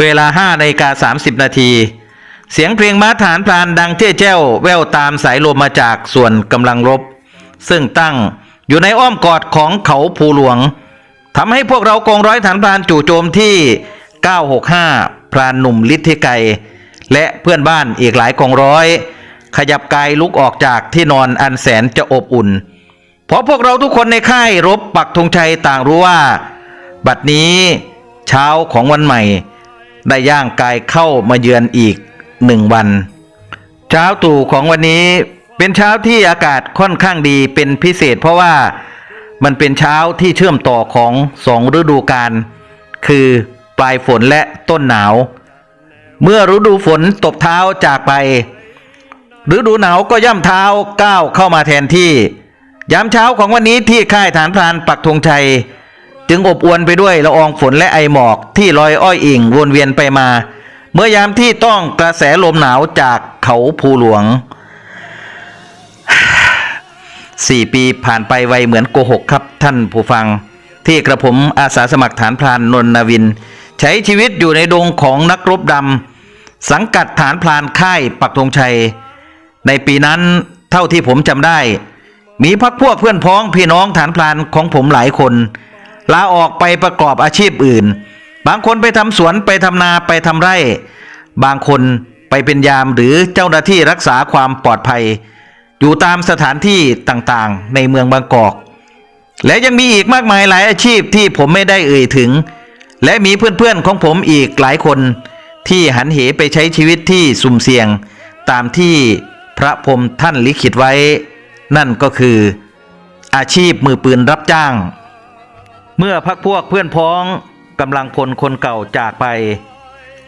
เวลา5นาฬิกา30 นาที เสียงเพลงม้าฐานพลานดังเจ้เจ้าแววตามสายลมมาจากส่วนกำลังรบ ซึ่งตั้งอยู่ในอ้อมกอดของเขาภูหลวงทำให้พวกเรากองร้อยฐานพลานจู่โจมที่ 965 พรานหนุ่มฤทธิไกรและเพื่อนบ้านอีกหลายกองร้อย ขยับกายลุกออกจากที่นอนอันแสนจะอบอุ่น เพราะพวกเราทุกคนในค่ายรบปักธงชัยต่างรู้ว่า บัดนี้เช้าของวันใหม่ ได้ย่างกายเข้ามาเยือนอีกหนึ่งวัน เช้าตู่ของวันนี้เป็นเช้าที่อากาศค่อนข้างดีเป็นพิเศษ เพราะว่ามันเป็นเช้าที่เชื่อมต่อของสองฤดูกาลคือปลายฝนและต้นหนาว เมื่อฤดูฝนตบเท้าจากไปฤดูหนาวก็ย่ำเท้าก้าวเข้ามาแทนที่ยามเช้าของวันนี้ที่ค่ายฐานพรานปักธงชัย จึงอบอวนไปด้วยละอองฝนและไอหมอกที่ลอยอ้อยอิงวนเวียนไปมา เมื่อยามที่ต้องกระแสลมหนาวจากเขาภูหลวงสี่ปีผ่านไปไวเหมือนโกหกครับท่านผู้ฟัง ที่กระผมอาสาสมัครฐานพรานนนนวิน ใช้ชีวิตอยู่ในดงของนักรบดำสังกัดฐานพรานค่ายปักธงชัย ในปีนั้นเท่าที่ผมจำได้ มีพักพวกเพื่อนพ้องพี่น้องฐานพลานของผมหลายคน ลาออกไปประกอบอาชีพอื่น บางคนไปทำสวนไปทำนาไปทำไร่ บางคนไปเป็นยามหรือเจ้าหน้าที่รักษาความปลอดภัย อยู่ตามสถานที่ต่างๆ ในเมืองบางกอก และยังมีอีกมากมายหลายอาชีพที่ผมไม่ได้เอ่ยถึง และมีเพื่อนๆของผมอีกหลายคน ที่หันเหไปใช้ชีวิตที่สุ่มเสี่ยง ตามที่พระพรมท่านลิขิตไว้ นั่นก็คือ อาชีพมือปืนรับจ้าง เมื่อพักพวกเพื่อนพ้องกำลังพลคนเก่าจากไป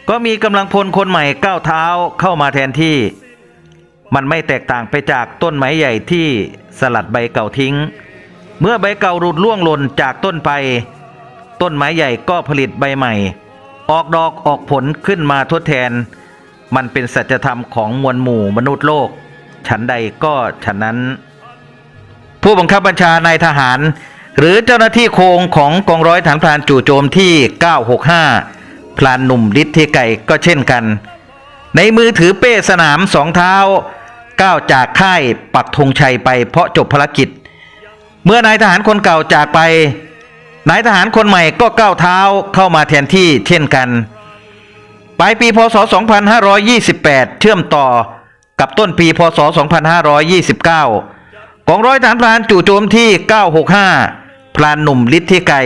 ก็มีกำลังพลคนใหม่ก้าวเท้าเข้ามาแทนที่ มันไม่แตกต่างไปจากต้นไม้ใหญ่ที่สลัดใบเก่าทิ้ง เมื่อใบเก่าหลุดล่วงหล่นจากต้นไป ต้นไม้ใหญ่ก็ผลิตใบใหม่ ออกดอกออกผลขึ้นมาทดแทน มันเป็นสัจธรรมของมวลหมู่มนุษย์โลก ฉันใดก็ฉันนั้น ผู้บังคับบัญชานายทหาร หรือเจ้าหน้าที่โคงของกองร้อยฐานพรานจู่โจมที่ 965 พลานหนุ่มฤทธิไก่ก็เช่นกัน ในมือถือเป้สนามสองเท้าก้าวจากค่ายปักธงชัยไปเพราะจบภารกิจ เมื่อนายทหารคนเก่าจากไป นายทหารคนใหม่ก็ก้าวเท้าเข้ามาแทนที่เช่นกัน ปลายปีพศ 2528 เชื่อมต่อกับต้นปีพศ 2529 กองร้อยฐานพลานจู่โจมที่ 965 พลานหนุ่มฤทธิไกร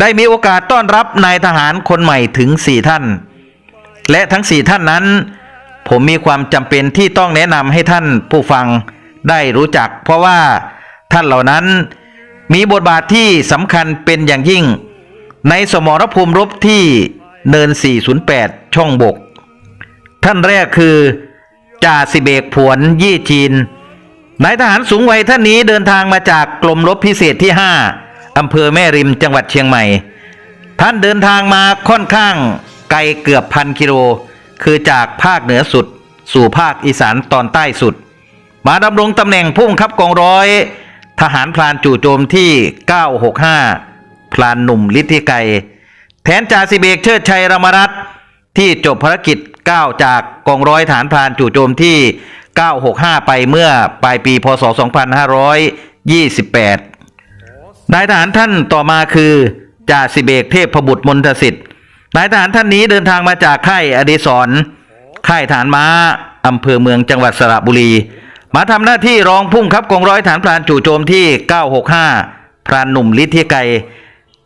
ได้มีโอกาสต้อนรับนายทหารคนใหม่ถึง4ท่าน และทั้ง4ท่านนั้น ผมมีความจำเป็นที่ต้องแนะนำให้ท่านผู้ฟังได้รู้จัก เพราะว่าท่านเหล่านั้นมีบทบาทที่สำคัญเป็นอย่างยิ่ง ในสมรภูมิรบที่เนิน 408 ช่องบก ท่านแรกคือจ่าสิเบกผวนยี่จีน นายทหารสูงวัยท่านนี้เดินทางมาจากกรมรบพิเศษที่ 5 อำเภอแม่ริมจังหวัดเชียงใหม่ ท่านเดินทางมาค่อนข้างไกลเกือบพันกิโล คือจากภาคเหนือสุด สู่ภาคอีสานตอนใต้สุด มาดำรงตำแหน่งผู้บังคับกองร้อย ทหารพลานจู่โจมที่ 965 พลานหนุ่มฤทธิไกรแทนจ่าสิเบกเชิดชัยรมรัตน์ที่จบภารกิจ 9 จากกองร้อยฐานพลานจู่โจมที่ 965 ไปเมื่อปลายปีพศ 2528 นายทหารท่านต่อมาคือจ่าสิเบกเทพพบุตรมนทสิทธิ์ นายทหารท่านนี้เดินทางมาจากค่ายอดิศรค่ายฐานม้าอำเภอเมืองจังหวัดสระบุรี มาทำหน้าที่รองพุ่มครับกองร้อยฐานพลานจู่โจมที่ 965 พรานหนุ่มฤทธิไกร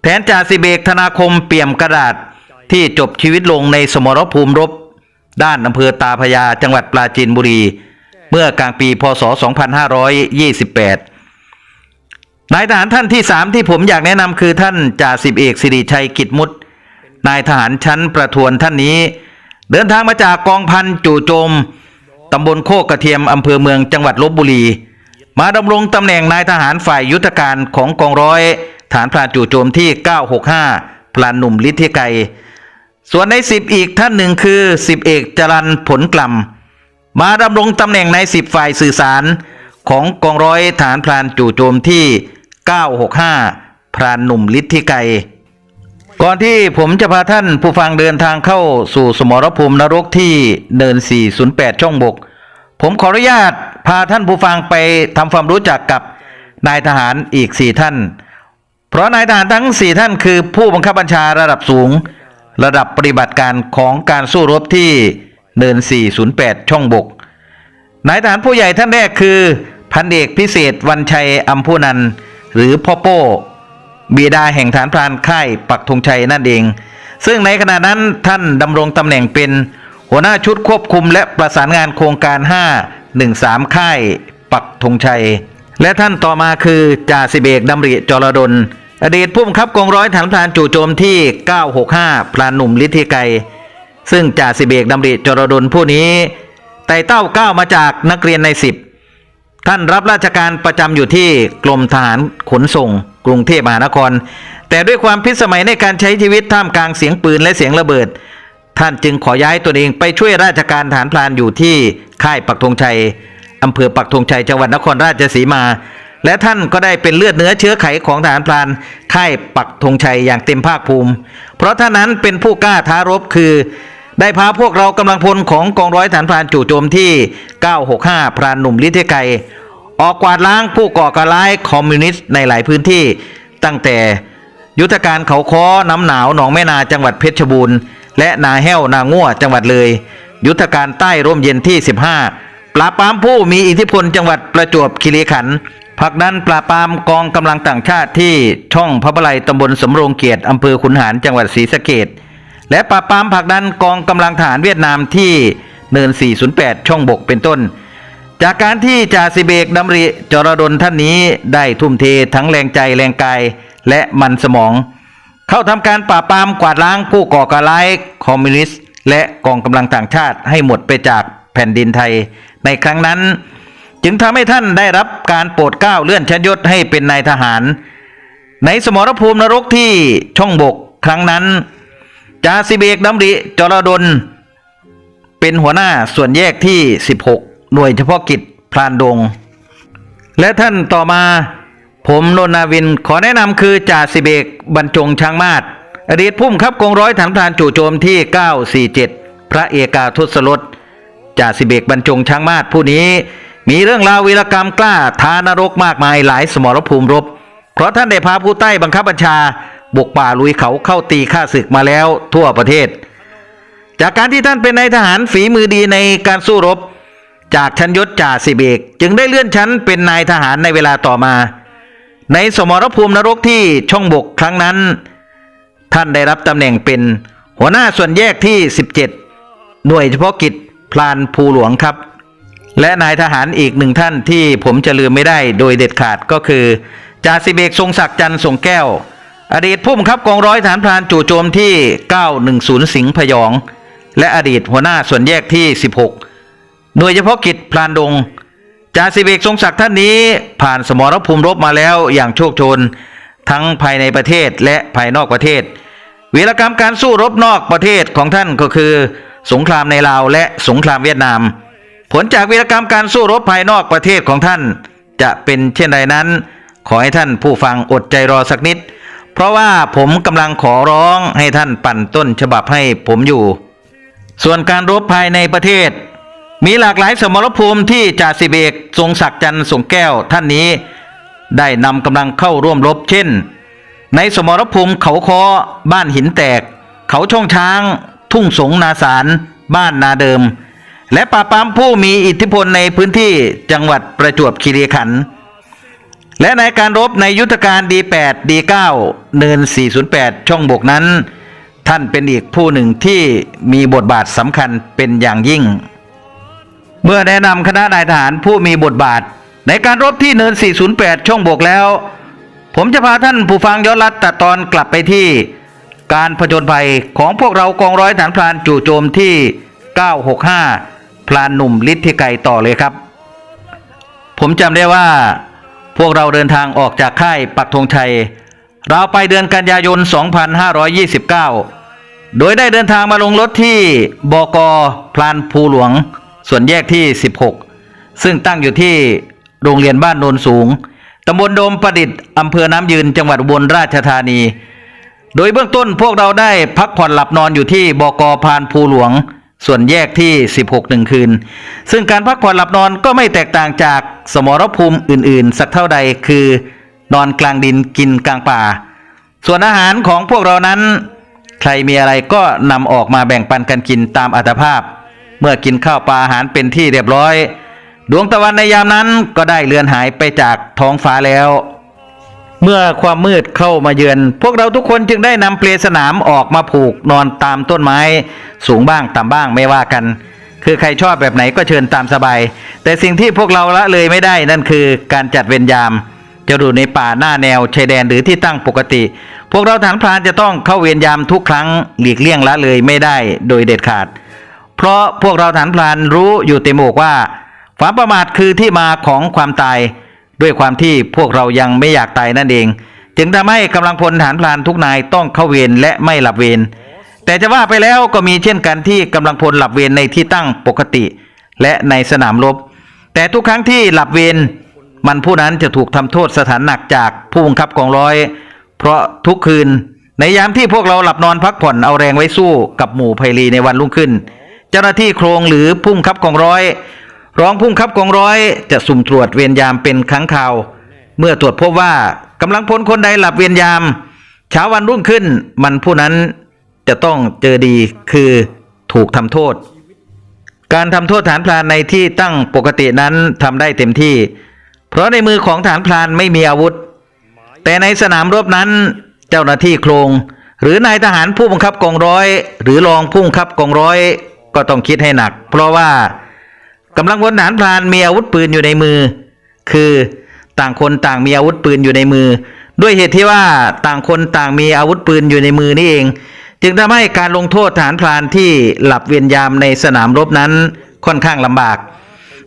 แทนจ่าสิเบกธนาคมเปี่ยมกระดาษที่จบชีวิตลงในสมรภูมิรบ ด้านอำเภอตาพยาจังหวัดปราจีนบุรี เมื่อกลางปีพศ 2528 นายทหารท่านที่สามที่ผมอยากแนะนำคือท่านจ่าสิบเอกสิริชัยกิจมุตนายทหารชั้นประทวนท่านนี้ เดินทางมาจากกองพันจู่โจมตำบลโคกกระเทียมอำเภอเมืองจังหวัดลบบุรี มาดำรงตำแหน่งนายทหารฝ่ายยุทธการของกองร้อยฐานพลานจู่โจมที่ 965 พลานหนุ่มฤทธิไกรส่วนในสิบอีกท่านหนึ่งคือสิบเอกจรันผลกล่ำ มาดำรงตำแหน่งในสิบฝ่ายสื่อสารของกองร้อยฐานพลานจู่โจมที่ 965 พรานหนุ่มฤทธิไกรก่อนที่ผมจะพาท่านผู้ฟังเดินทางเข้าสู่สมรภูมินรกที่เนิน 408 ช่องบก ผมขออนุญาตพาท่านผู้ฟังไปทำความรู้จักกับนายทหารอีก 4 ท่าน เพราะนายทหารทั้ง 4 ท่านคือผู้บังคับบัญชาระดับสูง ระดับปฏิบัติการของการสู้รบที่ เนิน 408 ช่องบก นายทหารผู้ใหญ่ท่านแรกคือ พันเอกพิเศษวันชัยอัมพูนัน หรือพ่อโป้บิดาแห่งฐานพรานค่ายปักธงชัยนั่นเอง ซึ่งในขณะนั้นท่านดำรงตำแหน่งเป็น หัวหน้าชุดควบคุมและประสานงานโครงการ 513 ค่ายปักธงชัย และท่านต่อมาคือจ่าสิเอกดำริจรดลอดีตผู้บังคับกองร้อยฐานพรานจู่โจมที่ 965พลานหนุ่มลิทธิไกร ซึ่งจ่าสิบเอกดำริจรดลผู้นี้ไต่เต้าก้าวมาจากนักเรียนในสิบท่านรับราชการประจำอยู่ที่กรมทหารขนส่ง กรุงเทพมหานคร แต่ด้วยความพิสมัยในการใช้ชีวิตท่ามกลางเสียงปืนและเสียงระเบิด ท่านจึงขอย้ายตัวเองไปช่วยราชการฐานพลานอยู่ที่ค่ายปักธงชัยอำเภอปักธงชัยจังหวัดนครราชสีมา และท่านก็ได้เป็นเลือดเนื้อเชื้อไขของทหารพลานค่ายปักธงชัยอย่างเต็มภาคภูมิ เพราะท่านนั้นเป็นผู้กล้าท้ารบคือ ได้พาพวกเรากำลังพลของกองร้อยฐานพรานจู่โจมที่ 965 พรานหนุ่มลิเทไกออกกวาดล้างผู้ก่อการร้ายคอมมิวนิสต์ในหลายพื้นที่ ตั้งแต่ยุทธการเขาค้อน้ำหนาวหนองแม่นาจังหวัดเพชรบูรณ์ และนาแห้วนาง่วจังหวัดเลย ยุทธการใต้ร่มเย็นที่ 15 ปราบปรามผู้มีอิทธิพลจังหวัดประจวบคีรีขันธ์ผักดันปราบปรามกองกำลังต่างชาติที่ช่องพระบไลยตำบลสำโรงเกียรติอำเภอขุนหารจังหวัดศรีสะเกด และปราบปรามผลักดันกองกำลังทหารเวียดนามที่เนิน 408 ช่องบกเป็นต้น จากการที่จ่าสิเบกดำริจรดลท่านนี้ได้ทุ่มเททั้งแรงใจแรงกายและมันสมอง เข้าทำการปราบปรามกวาดล้างผู้ก่อการร้ายคอมมิวนิสต์ และกองกำลังต่างชาติให้หมดไปจากแผ่นดินไทย ในครั้งนั้น จึงทำให้ท่านได้รับการโปรดเกล้าเลื่อนชั้นยศให้เป็นนายทหาร ในสมรภูมินรกที่ช่องบกครั้งนั้น จ่าสิเอกดำริจรดล เป็นหัวหน้าส่วนแยกที่ 16 หน่วยเฉพาะกิจพรานดง และท่านต่อมา ผมนนนาวินขอแนะนำคือจ่าสิเอกบรรจงช้างมาศอดีตผู้บังคับกองร้อยฐานพรานจู่โจมที่ 947 พระเอกาทศรสจ่าสิเอกบรรจงช้างมาศผู้นี้ มีเรื่องราววีรกรรมกล้าทานรกมากมายหลายสมรภูมิรบ เพราะท่านได้พาผู้ใต้บังคับบัญชา บุกป่าลุยเขาเข้าตีฆ่าศึกมาแล้วทั่วประเทศ จากการที่ท่านเป็นนายทหารฝีมือดีในการสู้รบ จากชั้นยศจ่าสิบเอกจึงได้เลื่อนชั้นเป็นนายทหารในเวลาต่อมา ในสมรภูมินรกที่ช่องบกครั้งนั้น ท่านได้รับตำแหน่งเป็นหัวหน้าส่วนแยกที่ 17 หน่วยเฉพาะกิจพลานภูหลวงครับ และนายทหารอีกหนึ่งท่านที่ผมจะลืมไม่ได้โดยเด็ดขาดก็คือจ่าสิบเอกทรงศักดิ์จันทร์สงแก้ว อดีตผู้บังคับกองร้อยฐานพรานจู่โจมที่ 910 สิงห์พยอง และอดีตหัวหน้าส่วนแยกที่ 16 หน่วยเฉพาะกิจพลานดงจ่าสิบเอกทรงศักดิ์ท่านนี้ผ่านสมรภูมิรบมาแล้วอย่างโชคชน ทั้งภายในประเทศและภายนอกประเทศวีรกรรมการสู้รบนอกประเทศของท่านก็คือ สงครามในลาวและสงครามเวียดนาม ผลจากวีรกรรมการสู้รบภายนอกประเทศของท่าน จะเป็นเช่นใดนั้น ขอให้ท่านผู้ฟังอดใจรอสักนิด เพราะว่าผมกำลังขอร้องให้ท่านปั่นต้นฉบับให้ผมอยู่ ส่วนการรบภายในประเทศ มีหลากหลายสมรภูมิที่จ่าสิบเอกทรงศักดิ์จันทร์สงแก้วท่านนี้ ได้นำกำลังเข้าร่วมรบเช่น ในสมรภูมิเขาคอบ้านหินแตก เขาช่องช้าง ทุ่งสงนาสาร บ้านนาเดิม และปราปามผู้มีอิทธิพลในพื้นที่จังหวัดประจวบคีรีขันธ์ และในการรบในยุทธการ D8 D9 เนิน 408 ช่องบกนั้น ท่านเป็นอีกผู้หนึ่งที่มีบทบาทสำคัญเป็นอย่างยิ่ง เมื่อแนะนำคณะนายทหารผู้มีบทบาท ในการรบที่เนิน 408 ช่องบกแล้ว ผมจะพาท่านผู้ฟังย้อนลัดตัดตอนกลับไปที่ การผจญภัยของพวกเรากองร้อยฐานพรานจู่โจมที่ 965 พลานหนุ่มฤทธิไกรต่อเลยครับ ผมจำได้ว่า พวกเราเดินทางออกจากค่ายปักธงชัย เราไปเดือนกันยายน 2529 โดยได้เดินทางมาลงรถที่บกพลานภูหลวง ส่วนแยกที่ 16 ซึ่งตั้งอยู่ที่โรงเรียนบ้านโนนสูง ตำบลโดมประดิษฐ์อำเภอน้ำยืน จังหวัดอุบลราชธานี โดยเบื้องต้นพวกเราได้พักผ่อนหลับนอนอยู่ที่บกพานภูหลวง ส่วนแยกที่ 16หนึ่งคืน ซึ่งการพักผ่อนหลับนอนก็ไม่แตกต่างจากสมรภูมิอื่น ๆ สักเท่าใดคือนอนกลางดินกินกลางป่า ส่วนอาหารของพวกเรานั้น ใครมีอะไรก็นำออกมาแบ่งปันกันกินตามอัตภาพ เมื่อกินข้าวปลาอาหารเป็นที่เรียบร้อย ดวงตะวันในยามนั้นก็ได้เลือนหายไปจากท้องฟ้าแล้ว เมื่อความมืดเข้ามาเยือน พวกเราทุกคนจึงได้นำเปลสนามออกมาผูกนอนตามต้นไม้ สูงบ้างต่ำบ้างไม่ว่ากัน คือใครชอบแบบไหนก็เชิญตามสบาย แต่สิ่งที่พวกเราละเลยไม่ได้นั่นคือการจัดเวรยาม จะอยู่ในป่าหน้าแนวชายแดนหรือที่ตั้งปกติ พวกเราฐานพรานจะต้องเข้าเวรยามทุกครั้งหลีกเลี่ยงละเลยไม่ได้โดยเด็ดขาด เพราะพวกเราฐานพรานรู้อยู่เต็มอกว่าความประมาทคือที่มาของความตาย ด้วยความที่พวกเรายังไม่อยากตายนั่นเอง จึงทำให้กำลังพลฐานพรานทุกนายต้องเข้าเวรและไม่หลับเวรแต่จะว่าไปแล้วก็มีเช่นกันที่กำลังพลหลับเวรในที่ตั้งปกติ และในสนามรบ แต่ทุกครั้งที่หลับเวรมันผู้นั้นจะถูกทำโทษสถานหนักจากผู้บังคับกองร้อย เพราะทุกคืนในยามที่พวกเราหลับนอนพักผ่อนเอาแรงไว้สู้กับหมู่ไพรีในวันรุ่งขึ้น เจ้าหน้าที่โครงหรือผู้บังคับกองร้อย รองผู้บังคับกองร้อยจะสุ่มตรวจเวรยามเป็นครั้งคราว เมื่อตรวจพบว่ากำลังพลคนใดหลับเวรยาม เช้าวันรุ่งขึ้นมันผู้นั้นจะต้องเจอดีคือถูกทำโทษ การทำโทษฐานพรานในที่ตั้งปกตินั้นทำได้เต็มที่ เพราะในมือของฐานพรานไม่มีอาวุธ แต่ในสนามรบนั้นเจ้าหน้าที่โครง หรือนายทหารผู้บังคับกองร้อย หรือรองผู้บังคับกองร้อย ก็ต้องคิดให้หนัก เพราะว่า กำลังพลฐานพรานมีอาวุธปืนอยู่ในมือ คือต่างคนต่างมีอาวุธปืนอยู่ในมือ ด้วยเหตุที่ว่าต่างคนต่างมีอาวุธปืนอยู่ในมือนี่เอง จึงทำให้การลงโทษฐานพรานที่หลับเวียนยามในสนามรบนั้นค่อนข้างลำบาก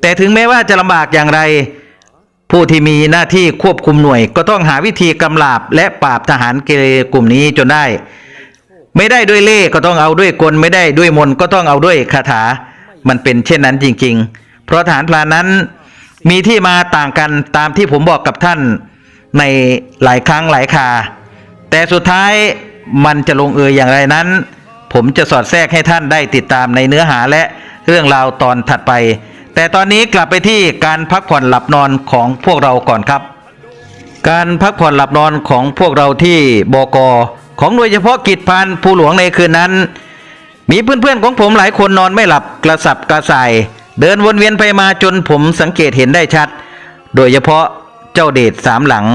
แต่ถึงแม้ว่าจะลำบากอย่างไร ผู้ที่มีหน้าที่ควบคุมหน่วย ก็ต้องหาวิธีกำลาบและปราบทหารเกเรกลุ่มนี้จนได้ ไม่ได้ด้วยเล่ก็ต้องเอาด้วยกลไม่ได้ด้วยมนก็ต้องเอาด้วยคาถา มันเป็นเช่นนั้นจริง ๆ เพราะทหารพรานนั้นมีที่มาต่างกันตามที่ผมบอกกับท่านในหลายครั้งหลายคา แต่สุดท้ายมันจะลงเอยอย่างไรนั้น ผมจะสอดแทรกให้ท่านได้ติดตามในเนื้อหาและเรื่องราวตอนถัดไป แต่ตอนนี้กลับไปที่การพักผ่อนหลับนอนของพวกเราก่อนครับ การพักผ่อนหลับนอนของพวกเราที่บกของหน่วยเฉพาะกิจพานภูหลวงในคืนนั้น มีเพื่อนๆของผมหลายคนนอนไม่หลับกระสับกระส่าย เดินวนเวียนไปมาจนผมสังเกตเห็นได้ชัด โดยเฉพาะเจ้าเดชสามหลัง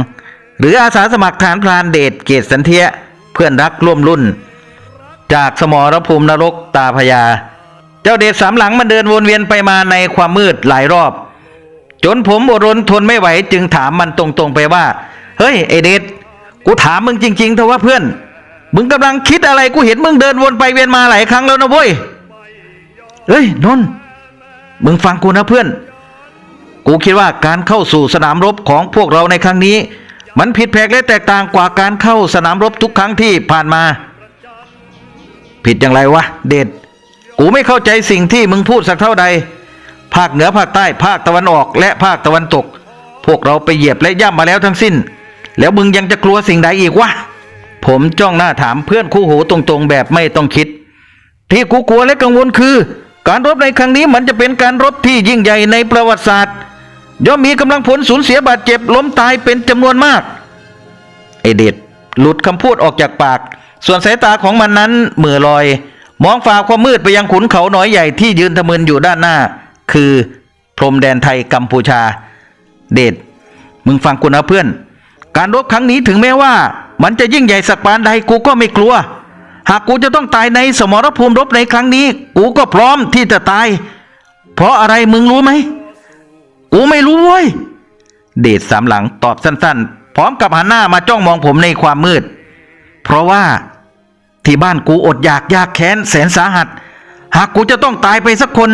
หรืออาสาสมัครฐานพรานเดชเกตสันเทียเพื่อนรักร่วมรุ่น จากสมรภูมินรกตาพญาเจ้าเดชสามหลังมันเดินวนเวียนไปมาในความมืดหลายรอบ จนผมอดรนทนไม่ไหวจึงถามมันตรงๆไปว่า เฮ้ยไอเดชกูถามมึงจริงๆเถอะว่าเพื่อน มึงกำลังคิดอะไรกูเห็นมึงเดินวนไปเวียนมาหลายครั้งแล้วนะเว้ยเฮ้ยนนท์ มึงฟังกูนะเพื่อน กูคิดว่าการเข้าสู่สนามรบของพวกเราในครั้งนี้ มันผิดแผกและแตกต่างกว่าการเข้าสนามรบทุกครั้งที่ผ่านมา ผิดอย่างไรวะ เดชกูไม่เข้าใจสิ่งที่มึงพูดสักเท่าใด ภาคเหนือภาคใต้ภาคตะวันออก และภาคตะวันตก พวกเราไปเหยียบและย่ำมาแล้วทั้งสิ้น แล้วมึงยังจะกลัวสิ่งใดอีกวะผมจ้องหน้าถามเพื่อนคู่หูตรงๆ แบบไม่ต้องคิด ที่กูกลัวและกังวลคือ การรบในครั้งนี้มันจะเป็นการรบที่ยิ่งใหญ่ในประวัติศาสตร์ ย่อมมีกำลังผลสูญเสียบาดเจ็บล้มตายเป็นจำนวนมากไอเดดหลุดคำพูดออกจากปาก ส่วนสายตาของมันนั้นเหมือลอย มองฝ่าความมืดไปยังขุนเขาหน่อยใหญ่ที่ยืนทะมึนอยู่ด้านหน้า คือพรมแดนไทยกัมพูชา เดชมึงฟังกูนะเพื่อน การรบครั้งนี้ถึงแม้ว่า มันจะยิ่งใหญ่สักปานใดกูก็ไม่กลัว หากกูจะต้องตายในสมรภูมิรบในครั้งนี้ กูก็พร้อมที่จะตาย เพราะอะไรมึงรู้ไหม กูไม่รู้เว้ย เดชสามหลังตอบสั้นๆ พร้อมกับหันหน้ามาจ้องมองผมในความมืด เพราะว่าที่บ้านกูอดอยากยากแค้นแสนสาหัส หากกูจะต้องตายไปสักคน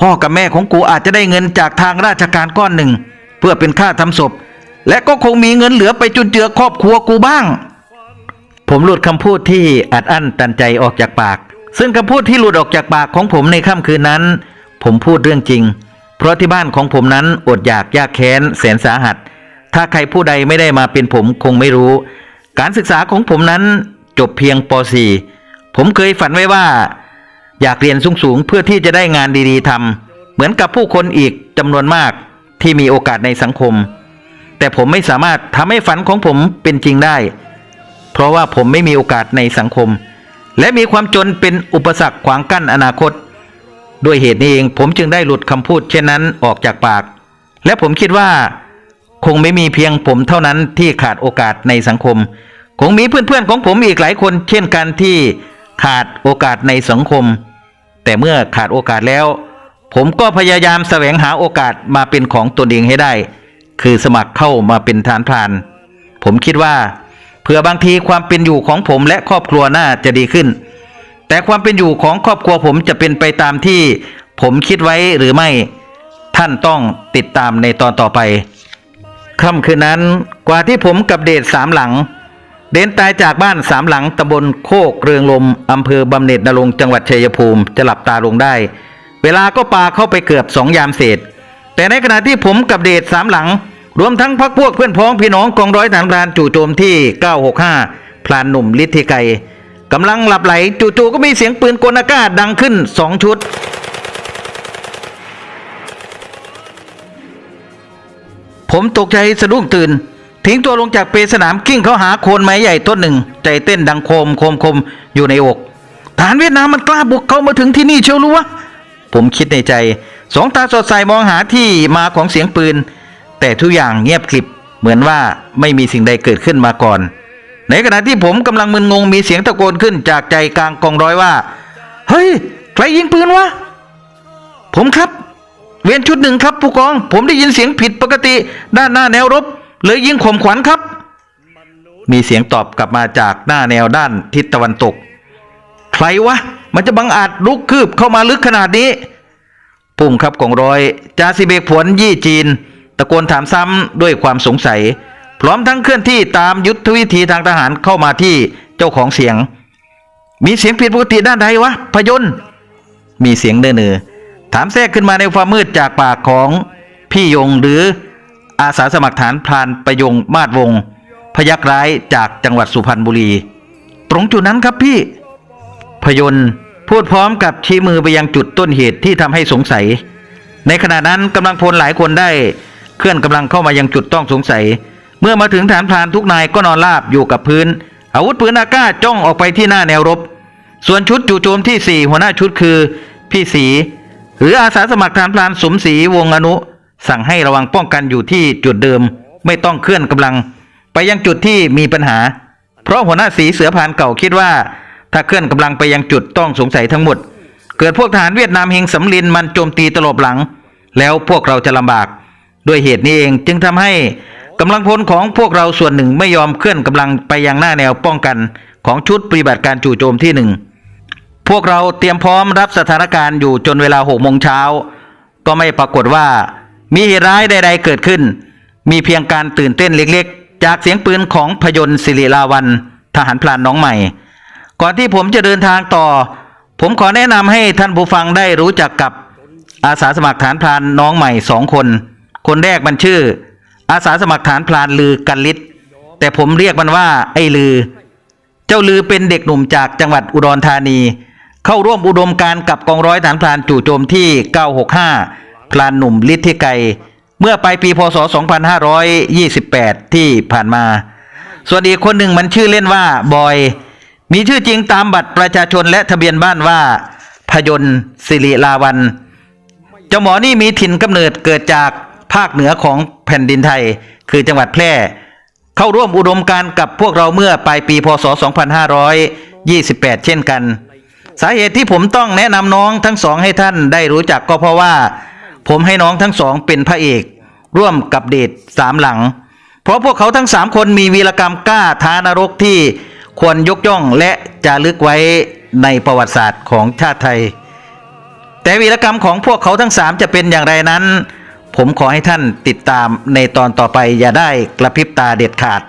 พ่อกับแม่ของกูอาจจะได้เงินจากทางราชการก้อนหนึ่ง เพื่อเป็นค่าทำศพ และก็คงมีเงินเหลือไปจุนเจือครอบครัวกูบ้าง ผมหลุดคำพูดที่อัดอั้นตันใจออกจากปาก ซึ่งคำพูดที่หลุดออกจากปากของผมในค่ำคืนนั้น ผมพูดเรื่องจริง เพราะที่บ้านของผมนั้นอดอยากยากแค้นแสนสาหัส ถ้าใครผู้ใดไม่ได้มาเป็นผมคงไม่รู้ การศึกษาของผมนั้นจบเพียงป .4 ผมเคยฝันไว้ว่า อยากเรียนสูงๆเพื่อที่จะได้งานดีๆทำเหมือนกับผู้คนอีกจำนวนมากที่มีโอกาสในสังคม แต่ผมไม่สามารถทำให้ฝันของผมเป็นจริงได้ เพราะว่าผมไม่มีโอกาสในสังคม และมีความจนเป็นอุปสรรคขวางกั้นอนาคต ด้วยเหตุนี้เองผมจึงได้หลุดคำพูดเช่นนั้นออกจากปาก และผมคิดว่า คงไม่มีเพียงผมเท่านั้นที่ขาดโอกาสในสังคม คงมีเพื่อนๆของผมอีกหลายคน เช่นกันที่ขาดโอกาสในสังคม แต่เมื่อขาดโอกาสแล้ว ผมก็พยายามแสวงหาโอกาสมาเป็นของตนเองให้ได้ คือสมัครเข้ามาเป็นฐานพราน ผมคิดว่า เผื่อบางทีความเป็นอยู่ของผมและครอบครัวน่าจะดีขึ้น แต่ความเป็นอยู่ของครอบครัวผมจะเป็นไปตามที่ผมคิดไว้หรือไม่ ท่านต้องติดตามในตอนต่อไปค่ำคืนนั้นกว่าที่ผมกับเดชสามหลัง เดินตายจากบ้านสามหลังตำบลโคกเรืองลมอำเภอบำเหน็จนรงจังหวัดชัยภูมิจะหลับตาลงได้ เวลาก็ปาเข้าไปเกือบสองยามเศษ แต่ในขณะที่ผมกับเดชสามหลัง รวมทั้งพักพวกเพื่อนพ้องพี่น้องกองร้อยฐานพรานจู่โจมที่ 965 พลานหนุ่มลิทธิไกกำลังหลับไหลจู่ๆก็มีเสียงปืนกลอากาศดังขึ้นสองชุด ผมตกใจสะดุ้งตื่น ทิ้งตัวลงจากเปสนามกิ้งเขาหาโคนไม้ใหญ่ต้นหนึ่ง ใจเต้นดังโคมโคมโคมอยู่ในอกทหารเวียดนามมันกล้าบุกเข้ามาถึงที่นี่เชียวรู้วะผมคิดในใจ สองตาสดใสมองหาที่มาของเสียงปืน แต่ทุกอย่างเงียบกริบเหมือนว่าไม่มีสิ่งใดเกิดขึ้นมาก่อน ในขณะที่ผมกำลังมึนงงมีเสียงตะโกนขึ้นจากใจกลางกองร้อยว่า เฮ้ย ใครยิงปืนวะ ผมครับ เวียนชุดหนึ่งครับผู้กอง ผมได้ยินเสียงผิดปกติ ด้านหน้าแนวรบเลยยิงข่มขวัญครับ มีเสียงตอบกลับมาจากหน้าแนวด้านทิศตะวันตก ใครวะ มันจะบังอาจลุกคืบเข้ามาลึกขนาดนี้ ปุ่มครับกองร้อยจ่าสิเบกผวนยี่จีนะโกนถามซ้ำด้วยความสงสัย พร้อมทั้งเคลื่อนที่ตามยุทธวิธีทางทหารเข้ามาที่เจ้าของเสียง มีเสียงผิดปกติด้านใดวะพยนต์มีเสียงเนือถามแทรกขึ้นมาในความมืดจากปากของพี่ยงหรืออาสาสมัครฐานพรานประยงมาดวง พยักร้ายจากจังหวัดสุพรรณบุรี ตรงจุดนั้นครับพี่ พยนต์พูดพร้อมกับชี้มือไปยังจุดต้นเหตุที่ทำให้สงสัย ในขณะนั้นกำลังพลหลายคนได้ เคลื่อนกำลังเข้ามายังจุดต้องสงสัย เมื่อมาถึงฐานพรานทุกนายก็นอนราบอยู่กับพื้น อาวุธปืนอากาศจ้องออกไปที่หน้าแนวรบ ส่วนชุดจู่โจมที่ 4 หัวหน้าชุดคือ พี่สี หรืออาสาสมัครฐานพรานสมศรีวงอนุ สั่งให้ระวังป้องกันอยู่ที่จุดเดิม ไม่ต้องเคลื่อนกำลัง ไปยังจุดที่มีปัญหา เพราะหัวหน้าสีเสือพานเก่าคิดว่า ถ้าเคลื่อนกำลังไปยังจุดต้องสงสัยทั้งหมด เกิดพวกทหารเวียดนามเฮงสำลินมันโจมตีตลบหลัง แล้วพวกเราจะลำบาก ด้วยเหตุนี้เองจึงทำให้กำลังพลของพวกเราส่วนหนึ่งไม่ยอมเคลื่อนกำลังไปยังหน้าแนวป้องกันของชุดปฏิบัติการจู่โจมที่หนึ่งพวกเราเตรียมพร้อมรับสถานการณ์อยู่จนเวลาหกโมงเช้าก็ไม่ปรากฏว่า มีเหตุร้ายใด ๆ เกิดขึ้น มีเพียงการตื่นเต้นเล็กๆ จากเสียงปืนของพยนต์ศิริลาวันทหารพลานน้องใหม่ ก่อนที่ผมจะเดินทางต่อ ผมขอแนะนำให้ท่านผู้ฟังได้รู้จักกับอาสาสมัครฐานพลานน้องใหม่สองคน คนแรกมันชื่อ อาสาสมัครฐานพลานลือกันลิศแต่ผมเรียกมันว่า ไอ้ลือ เจ้าลือเป็นเด็กหนุ่มจากจังหวัดอุดรธานี เข้าร่วมอุดมการกับกองร้อยฐานพลานจู่โจมที่ 965 พลานหนุ่มลิทธิไกรเมื่อปลายปีพศ 2528 ที่ผ่านมา ส่วนอีกคนหนึ่งมันชื่อเล่นว่าบอย มีชื่อจริงตามบัตรประชาชนและทะเบียนบ้านว่า พยนต์สิริลาวัน เจ้าหมอนี่มีถิ่นกำเนิดเกิดจาก ภาคเหนือของแผ่นดินไทย คือจังหวัดแพร่ เข้าร่วมอุดมการกับพวกเราเมื่อปลายปีพศ 2528 เช่นกัน สาเหตุที่ผมต้องแนะนำน้องทั้งสองให้ท่านได้รู้จักก็เพราะว่า ผมให้น้องทั้งสองเป็นพระเอก ร่วมกับเดชสามหลัง เพราะพวกเขาทั้งสามคนมีวีรกรรมกล้าท้านรกที่ควรยกย่องและจารึกไว้ในประวัติศาสตร์ของชาติไทย แต่วีรกรรมของพวกเขาทั้งสามจะเป็นอย่างไรนั้น ผมขอให้ท่านติดตามในตอนต่อไปอย่าได้กระพริบตาเด็ดขาด